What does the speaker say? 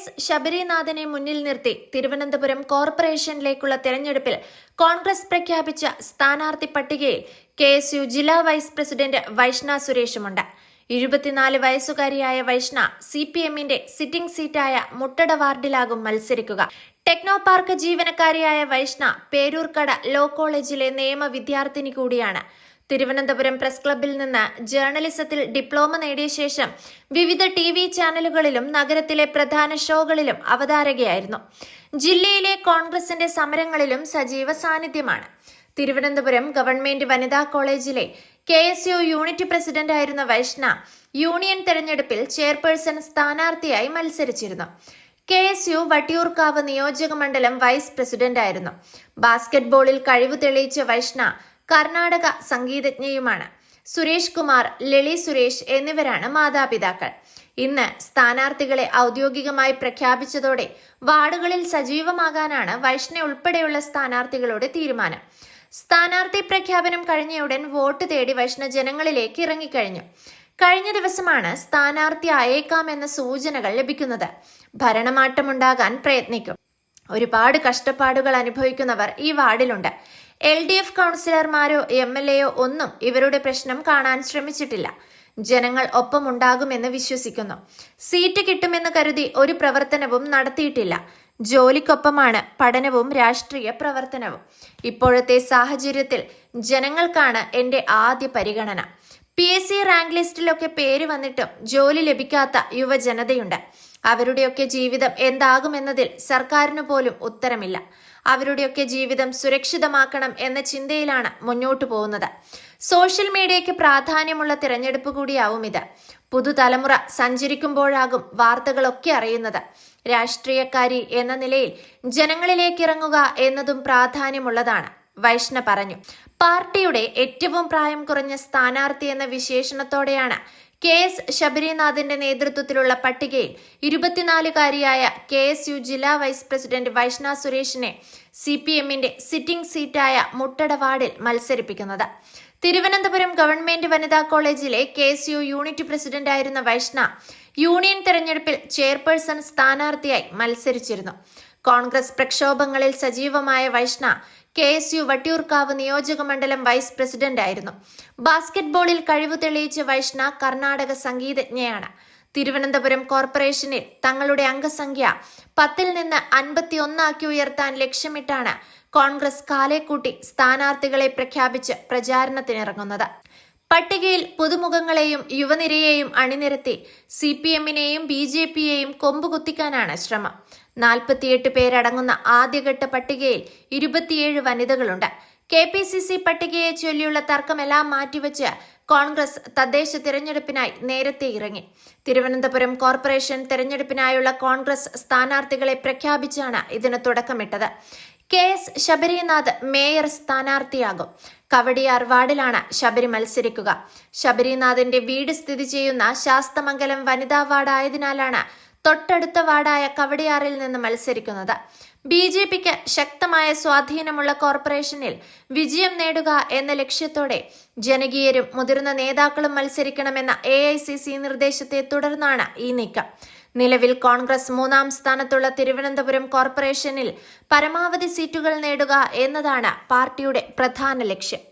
S ശബരിനാഥനെ മുന്നിൽ നിർത്തി തിരുവനന്തപുരം കോർപ്പറേഷനിലേക്കുള്ള തെരഞ്ഞെടുപ്പിൽ കോൺഗ്രസ് പ്രഖ്യാപിച്ച സ്ഥാനാർത്ഥി പട്ടികയിൽ കെ എസ് യു ജില്ലാ വൈസ് പ്രസിഡന്റ് വൈഷ്ണ സുരേഷുമുണ്ട്. ഇരുപത്തിനാല് വയസ്സുകാരിയായ വൈഷ്ണ സി പി എമ്മിന്റെ സിറ്റിംഗ് സീറ്റായ മുട്ടട വാർഡിലാകും മത്സരിക്കുക. ടെക്നോ പാർക്ക് ജീവനക്കാരിയായ വൈഷ്ണ പേരൂർക്കട ലോ കോളേജിലെ നിയമ വിദ്യാർത്ഥിനി കൂടിയാണ്. തിരുവനന്തപുരം പ്രസ് ക്ലബ്ബിൽ നിന്ന് ജേർണലിസത്തിൽ ഡിപ്ലോമ നേടിയ ശേഷം വിവിധ ടി വി ചാനലുകളിലും നഗരത്തിലെ പ്രധാന ഷോകളിലും അവതാരകയായിരുന്നു. ജില്ലയിലെ കോൺഗ്രസിന്റെ സമരങ്ങളിലും സജീവ സാന്നിധ്യമാണ്. തിരുവനന്തപുരം ഗവൺമെന്റ് വനിതാ കോളേജിലെ കെ എസ് യു യൂണിറ്റ് പ്രസിഡന്റായിരുന്ന വൈഷ്ണ യൂണിയൻ തെരഞ്ഞെടുപ്പിൽ ചെയർപേഴ്സൺ സ്ഥാനാർത്ഥിയായി മത്സരിച്ചിരുന്നു. കെ എസ് യു വട്ടിയൂർക്കാവ് നിയോജക മണ്ഡലം വൈസ് പ്രസിഡന്റായിരുന്നു. ബാസ്കറ്റ്ബോളിൽ കഴിവ് തെളിയിച്ച വൈഷ്ണ കർണാടക സംഗീതജ്ഞയുമാണ്. സുരേഷ് കുമാർ ലളി സുരേഷ് എന്നിവരാണ് മാതാപിതാക്കൾ. ഇന്ന് സ്ഥാനാർത്ഥികളെ ഔദ്യോഗികമായി പ്രഖ്യാപിച്ചതോടെ വാർഡുകളിൽ സജീവമാകാനാണ് വൈഷ്ണ ഉൾപ്പെടെയുള്ള സ്ഥാനാർത്ഥികളുടെ തീരുമാനം. സ്ഥാനാർത്ഥി പ്രഖ്യാപനം കഴിഞ്ഞയുടൻ വോട്ട് തേടി വൈഷ്ണ ജനങ്ങളിലേക്ക് ഇറങ്ങിക്കഴിഞ്ഞു. കഴിഞ്ഞ ദിവസമാണ് സ്ഥാനാർത്ഥി ആയേക്കാമെന്ന സൂചനകൾ ലഭിക്കുന്നത്. ഭരണമാറ്റമുണ്ടാകാൻ പ്രയത്നിക്കും. ഒരുപാട് കഷ്ടപ്പാടുകൾ അനുഭവിക്കുന്നവർ ഈ വാർഡിലുണ്ട്. എൽ ഡി എഫ് കൗൺസിലർമാരോ എം എൽ എയോ ഒന്നും ഇവരുടെ പ്രശ്നം കാണാൻ ശ്രമിച്ചിട്ടില്ല. ജനങ്ങൾ ഒപ്പമുണ്ടാകുമെന്ന് വിശ്വസിക്കുന്നു. സീറ്റ് കിട്ടുമെന്ന് കരുതി ഒരു പ്രവർത്തനവും നടത്തിയിട്ടില്ല. ജോലിക്കൊപ്പമാണ് പഠനവും രാഷ്ട്രീയ പ്രവർത്തനവും. ഇപ്പോഴത്തെ സാഹചര്യത്തിൽ ജനങ്ങൾക്കാണ് എന്റെ ആദ്യ പരിഗണന. പി എസ് സി റാങ്ക് ലിസ്റ്റിലൊക്കെ പേര് വന്നിട്ടും ജോലി ലഭിക്കാത്ത യുവജനതയുണ്ട്. അവരുടെയൊക്കെ ജീവിതം എന്താകുമെന്നതിൽ സർക്കാരിന് പോലും ഉത്തരമില്ല. അവരുടെയൊക്കെ ജീവിതം സുരക്ഷിതമാക്കണം എന്ന ചിന്തയിലാണ് മുന്നോട്ടു പോകുന്നത്. സോഷ്യൽ മീഡിയയ്ക്ക് പ്രാധാന്യമുള്ള തിരഞ്ഞെടുപ്പ് കൂടിയാവും ഇത്. പുതുതലമുറ സഞ്ചരിക്കുമ്പോഴാകും വാർത്തകളൊക്കെ അറിയുന്നത്. രാഷ്ട്രീയക്കാരി എന്ന നിലയിൽ ജനങ്ങളിലേക്ക് ഇറങ്ങുക എന്നതും പ്രാധാന്യമുള്ളതാണ്. വൈഷ്ണ പറഞ്ഞു പാർട്ടിയുടെ ഏറ്റവും പ്രായം കുറഞ്ഞ സ്ഥാനാർത്ഥി എന്ന വിശേഷണത്തോടെയാണ് കെ എസ് ശബരിനാഥിന്റെ നേതൃത്വത്തിലുള്ള പട്ടികയിൽ ഇരുപത്തിനാലുകാരിയായ കെ എസ് യു ജില്ലാ വൈസ് പ്രസിഡന്റ് വൈഷ്ണ സുരേഷിനെ സി പി എമ്മിന്റെ സിറ്റിംഗ് സീറ്റായ മുട്ടട വാർഡിൽ മത്സരിപ്പിക്കുന്നത്. തിരുവനന്തപുരം ഗവൺമെന്റ് വനിതാ കോളേജിലെ കെ എസ് യു യൂണിറ്റ് പ്രസിഡന്റായിരുന്ന വൈഷ്ണ യൂണിയൻ തെരഞ്ഞെടുപ്പിൽ ചെയർപേഴ്സൺ സ്ഥാനാർത്ഥിയായി മത്സരിച്ചിരുന്നു. കോൺഗ്രസ് പ്രക്ഷോഭങ്ങളിൽ സജീവമായ Vaishna K S U Vattiyoorkavu നിയോജക മണ്ഡലം വൈസ് പ്രസിഡന്റായിരുന്നു ബാസ്കറ്റ്ബോളിൽ കഴിവ് തെളിയിച്ച വൈഷ്ണ കർണാടക സംഗീതജ്ഞയാണ്. തിരുവനന്തപുരം കോർപ്പറേഷനിൽ തങ്ങളുടെ അംഗസംഖ്യ പത്തിൽ നിന്ന് അൻപത്തി ഒന്നാക്കി ഉയർത്താൻ ലക്ഷ്യമിട്ടാണ് കോൺഗ്രസ് കാലേക്കൂട്ടി സ്ഥാനാർത്ഥികളെ പ്രഖ്യാപിച്ച് പ്രചാരണത്തിനിറങ്ങുന്നത്. പട്ടികയിൽ പുതുമുഖങ്ങളെയും യുവനിരയെയും അണിനിരത്തി സി പി എമ്മിനെയും ബി ജെ പിയെയും കൊമ്പുകുത്തിക്കാനാണ് ശ്രമം. നാൽപ്പത്തിയെട്ട് പേരടങ്ങുന്ന ആദ്യഘട്ട പട്ടികയിൽ ഇരുപത്തിയേഴ് വനിതകളുണ്ട്. കെ പി സി സി പട്ടികയെ ചൊല്ലിയുള്ള തർക്കമെല്ലാം മാറ്റിവെച്ച് കോൺഗ്രസ് തദ്ദേശ തിരഞ്ഞെടുപ്പിനായി നേരത്തെ ഇറങ്ങി. തിരുവനന്തപുരം കോർപ്പറേഷൻ തിരഞ്ഞെടുപ്പിനായുള്ള കോൺഗ്രസ് സ്ഥാനാർത്ഥികളെ പ്രഖ്യാപിച്ചാണ് ഇതിന് തുടക്കമിട്ടത്. കെ എസ് ശബരിനാഥ് മേയർ സ്ഥാനാർത്ഥിയാകും. കവടിയാർ വാർഡിലാണ് ശബരി മത്സരിക്കുക. ശബരിനാഥന്റെ വീട് സ്ഥിതി ചെയ്യുന്ന ശാസ്തമംഗലം വനിതാ വാർഡായതിനാലാണ് തൊട്ടടുത്ത വാർഡായ കവടിയാറിൽ നിന്ന് മത്സരിക്കുന്നത്. ബി ജെ പിക്ക് ശക്തമായ സ്വാധീനമുള്ള കോർപ്പറേഷനിൽ വിജയം നേടുക എന്ന ലക്ഷ്യത്തോടെ ജനകീയരും മുതിർന്ന നേതാക്കളും മത്സരിക്കണമെന്ന എ നിർദ്ദേശത്തെ തുടർന്നാണ് ഈ നീക്കം. നിലവിൽ കോൺഗ്രസ് മൂന്നാം സ്ഥാനത്തുള്ള തിരുവനന്തപുരം കോർപ്പറേഷനിൽ പരമാവധി സീറ്റുകൾ നേടുക എന്നതാണ് പാർട്ടിയുടെ പ്രധാന ലക്ഷ്യം.